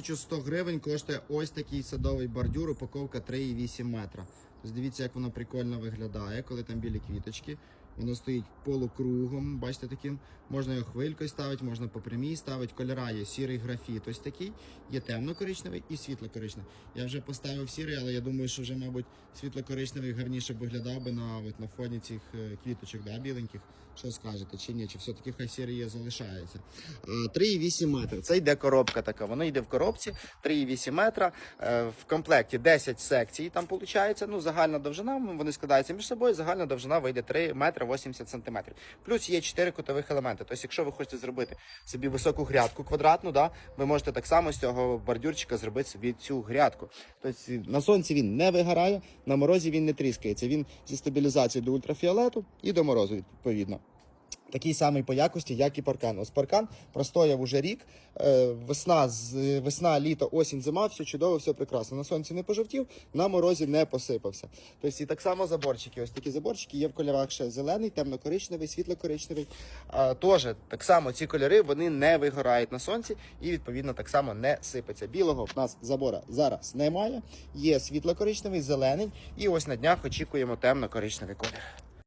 1100 гривень коштує ось такий садовий бордюр, упаковка 3,8 метра. Тобто дивіться, як воно прикольно виглядає, коли там білі квіточки. Воно стоїть полукругом, бачите, таким. Можна його хвилькою ставити, можна по прямій ставити. Кольора є сірий графіт, ось такий, є темно-коричневий і світло-коричневий. Я вже поставив сірий, але я думаю, що вже, мабуть, світло-коричневий гарніше б виглядав би на, от, на фоні цих е, квіточок, да, біленьких. Що скажете, чи ні? Чи все-таки хай сірий є, залишається? Е, 3,8 метри. Це йде коробка така. Воно йде в коробці 3,8 метра. Е, В комплекті 10 секцій. Там виходить. Ну, загальна довжина. Вони складаються між собою. Загальна довжина вийде 3 метри 80 сантиметрів. Плюс є 4 кутових елементи. Тобто, якщо ви хочете зробити собі високу грядку квадратну, да, ви можете так само з цього бордюрчика зробити собі цю грядку. Тобто на сонці він не вигорає, на морозі він не тріскається. Він зі стабілізацією до ультрафіолету і до морозу відповідно. Такий самий по якості, як і паркан. Ось паркан простояв уже рік. Е, весна, з- весна, літо, осінь, зима, все чудово, все прекрасно. На сонці не пожовтів, на морозі не посипався. Тобто і так само заборчики. Ось такі заборчики є в кольорах ще зелений, темно-коричневий, світло-коричневий. А, Теж так само ці кольори вони не вигорають на сонці і відповідно так само не сипаться. Білого в нас забора зараз немає. Є світло-коричневий, зелений, і ось на днях очікуємо темно-коричневий колір.